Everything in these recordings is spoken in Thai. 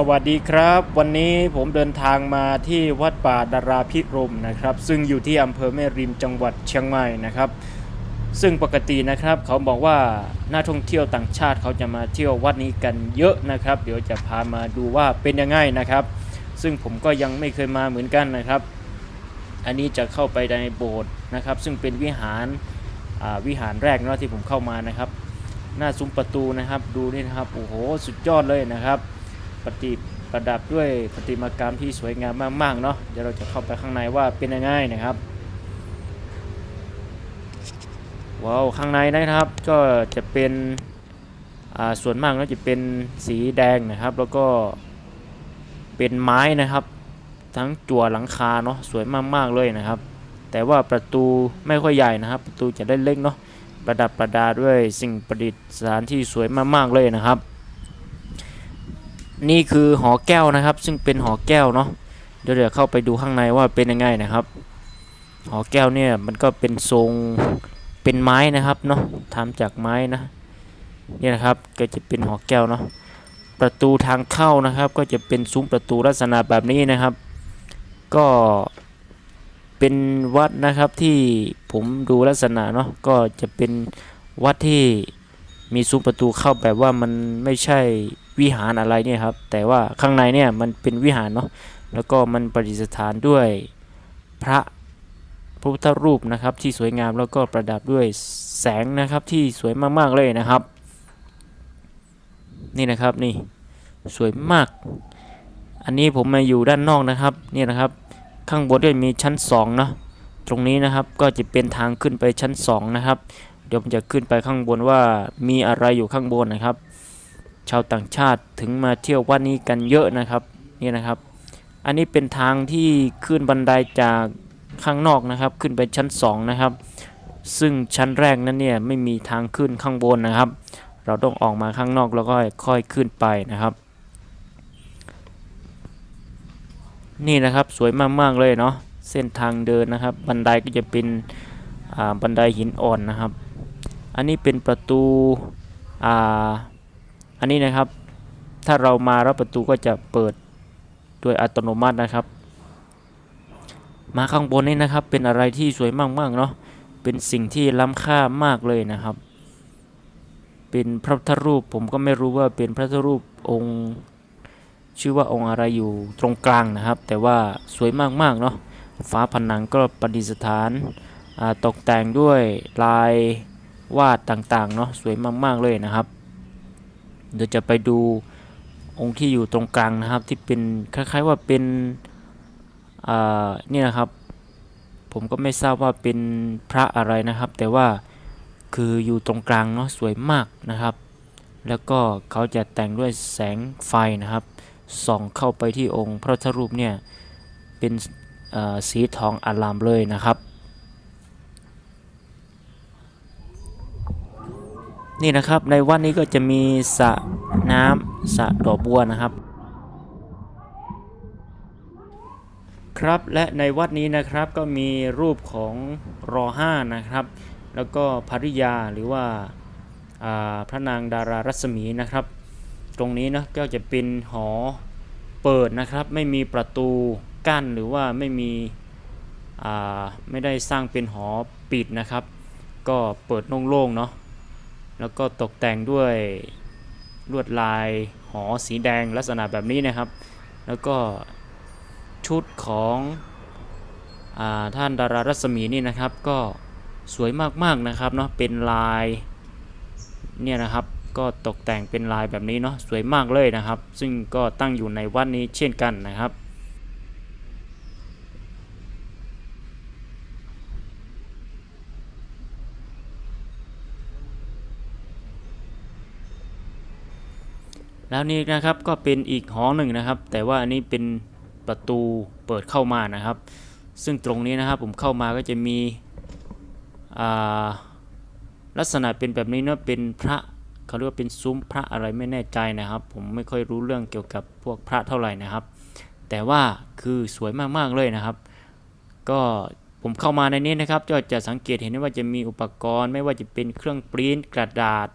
สวัสดีครับ วันนี้ผมเดินทางมาที่วัดป่าดาราพิรมนะครับ ซึ่งอยู่ที่อำเภอแม่ริมจังหวัดเชียงใหม่นะครับ ซึ่งปกตินะครับเขาบอกว่านักท่องเที่ยวต่างชาติเขาจะมาเที่ยววัดนี้กันเยอะนะครับ เดี๋ยวจะพามาดูว่าเป็นยังไงนะครับ ซึ่งผมก็ยังไม่เคยมาเหมือนกันนะครับ อันนี้จะเข้าไปในโบสถ์นะครับ ซึ่งเป็นวิหารวิหารแรกเนาะที่ผมเข้ามานะครับ หน้าซุ้มประตูนะครับ ดูนี่นะครับโอ้โหสุดยอดเลยนะครับ ปฏิประดับด้วยประติมากรรมที่สวยงามมากๆเนาะเดี๋ยวเราจะเข้าไปข้างในว่าเป็นยังไงนะครับว้าวข้างในนะครับ ก็จะเป็นส่วนมากก็จะเป็นสีแดงนะครับ แล้วก็เป็นไม้นะครับ ทั้งจั่วหลังคาเนาะสวยมากๆเลยนะครับ แต่ว่าประตูไม่ค่อยใหญ่นะครับ ประตูจะเล็กๆเนาะประดับประดาด้วยสิ่งประดิษฐานที่สวยมากๆเลยนะครับ นี่คือหอแก้วนะครับ ซึ่งเป็นหอแก้วเนาะเดี๋ยวเดี๋ยวเข้าไปดูข้างในว่าเป็นยังไงนะครับ หอแก้วเนี่ยมันก็เป็นทรงเป็นไม้นะครับเนาะทำจากไม้นะนี่นะครับก็จะเป็นหอแก้วเนาะประตูทางเข้านะครับก็จะเป็นซุ้มประตูลักษณะแบบนี้นะครับ ก็เป็นวัดนะครับที่ผมดูลักษณะเนาะก็จะเป็นวัดที่มีซุ้มประตูเข้าแบบว่ามันไม่ใช่ วิหารอะไรเนี่ยครับ แต่ว่าข้างในเนี่ยมันเป็นวิหารเนาะแล้วก็มันประดิษฐานด้วยพระพระพุทธรูปนะครับที่สวยงามแล้วก็ประดับด้วยแสงนะครับที่สวยมากๆเลยนะครับ นี่นะครับนี่สวยมาก อันนี้ผมมาอยู่ด้านนอกนะครับนี่นะครับ ข้างบนก็มีชั้น2เนาะตรงนี้นะครับก็จะเป็นทางขึ้นไปชั้น 2 นะครับ เดี๋ยวผมจะขึ้นไปข้างบนว่ามีอะไรอยู่ข้างบนนะครับ ชาวต่างชาติถึงมาเที่ยววัดนี้กันเยอะนะครับนี่นะครับ อันนี้เป็นทางที่ขึ้นบันไดจากข้างนอกนะครับ ขึ้นไปชั้น 2 นะครับ ซึ่งชั้นแรกนั้นเนี่ยไม่มีทางขึ้นข้างบนนะครับ เราต้องออกมาข้างนอกแล้วก็ค่อยขึ้นไปนะครับ นี่นะครับสวยมากๆเลยเนาะเส้นทางเดินนะครับ บันไดก็จะเป็นอ่าบันไดหินอ่อนนะครับ อันนี้เป็นประตูอ่า อันนี้นะครับ ถ้าเรามาแล้วประตูก็จะเปิดโดยอัตโนมัตินะครับ มาข้างบนนี้นะครับ เป็นอะไรที่สวยมากๆเนาะ เป็นสิ่งที่ล้ำค่ามากเลยนะครับ เป็นพระพุทธรูปผมก็ไม่รู้ว่าเป็นพระพุทธรูปองค์ชื่อว่าองค์อะไรอยู่ตรงกลางนะครับ แต่ว่าสวยมากๆเนาะฝาผนังก็ประดิษฐานตกแต่งด้วยลายวาดต่างๆเนาะสวยมากๆเลยนะครับ เดี๋ยวจะไปดูองค์ที่อยู่ตรงกลางนะครับ ที่เป็นคล้ายๆว่าเป็นนี่นะครับ ผมก็ไม่ทราบว่าเป็นพระอะไรนะครับ แต่ว่าคืออยู่ตรงกลางเนาะสวยมากนะครับ แล้วก็เขาจะแต่งด้วยแสงไฟนะครับส่องเข้าไปที่องค์พระพุทธรูปเนี่ยเป็นสีทองอลามเลยนะครับ นี่นะครับในวัดนี้ก็จะมีสระน้ำสระดอกบัวนะครับ ครับและในวัดนี้นะครับก็มีรูปของรอห้านะครับ แล้วก็ภริยาหรือว่าาพระนางดารารัศมีนะครับ ตรงนี้นะก็จะเป็นหอเปิดนะครับ ไม่มีประตูกั้นหรือว่าไม่มีไม่ได้สร้างเป็นหอปิดนะครับ ก็เปิดโล่งๆเนาะ แล้วก็ตกแต่งด้วยลวดลายหอสีแดงลักษณะแบบนี้นะครับ แล้วก็ชุดของอาท่านดารารัศมีนี่นะครับ ก็สวยมากๆนะครับเนาะเป็นลายเนี่ยนะครับก็ตกแต่งเป็นลายแบบนี้เนาะสวยมากเลยนะครับ ซึ่งก็ตั้งอยู่ในวัดนี้เช่นกันนะครับ แล้วนี่นะครับก็เป็นอีกหอหนึ่งนะครับ แต่ว่าอันนี้เป็นประตูเปิดเข้ามานะครับ ซึ่งตรงนี้นะครับผมเข้ามาก็จะมีลักษณะเป็นแบบนี้เนาะเป็นพระเขาเรียกว่าเป็นซุ้มพระอะไรไม่แน่ใจนะครับ ผมไม่ค่อยรู้เรื่องเกี่ยวกับพวกพระเท่าไหร่นะครับ แต่ว่าคือสวยมากๆเลยนะครับ ก็ผมเข้ามาในนี้นะครับก็จะสังเกตเห็นได้ว่าจะมีอุปกรณ์ ไม่ว่าจะเป็นเครื่องปริ้นกระดาษ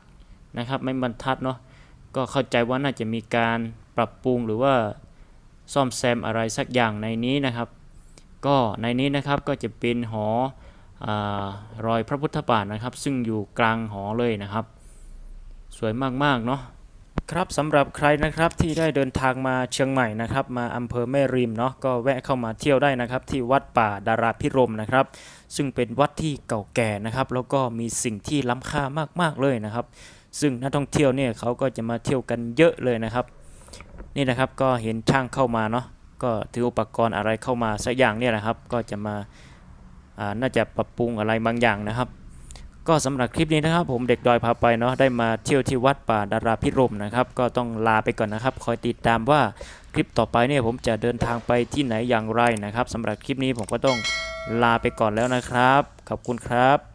นะครับ ไม่บรรทัดเนาะ ก็เข้าใจว่าน่าจะมีการปรับปรุงหรือว่าซ่อมแซมอะไรสักอย่างในนี้นะครับ ก็ในนี้นะครับก็จะเป็นหออรอยพระพุทธบาทนะครับ ซึ่งอยู่กลางหอเลยนะครับ สวยมากๆเนาะครับสำหรับใครนะครับที่ได้เดินทางมาเชียงใหม่นะครับ มาอำเภอแม่ริมเนาะก็แวะเข้ามาเที่ยวได้นะครับ ที่วัดป่าดาราพิรมนะครับ ซึ่งเป็นวัดที่เก่าแก่นะครับ แล้วก็มีสิ่งที่ล้ำค่ามากๆเลยนะครับ ซึ่งนักท่องเที่ยวเนี่ยเขาก็จะมาเที่ยวกันเยอะเลยนะครับ นี่นะครับก็เห็นช่างเข้ามาเนาะก็ถืออุปกรณ์อะไรเข้ามาสักอย่างเนี่ยนะครับ ก็จะมาอ่าน่าจะปรับปรุงอะไรบางอย่างนะครับ ก็สำหรับคลิปนี้นะครับ ผมเด็กดอยพาไปเนาะได้มาเที่ยวที่วัดป่าดาราพิรมนะครับ ก็ต้องลาไปก่อนนะครับ คอยติดตามว่าคลิปต่อไปเนี่ยผมจะเดินทางไปที่ไหนอย่างไรนะครับสำหรับคลิปนี้ผมก็ต้องลาไปก่อนแล้วนะครับขอบคุณครับ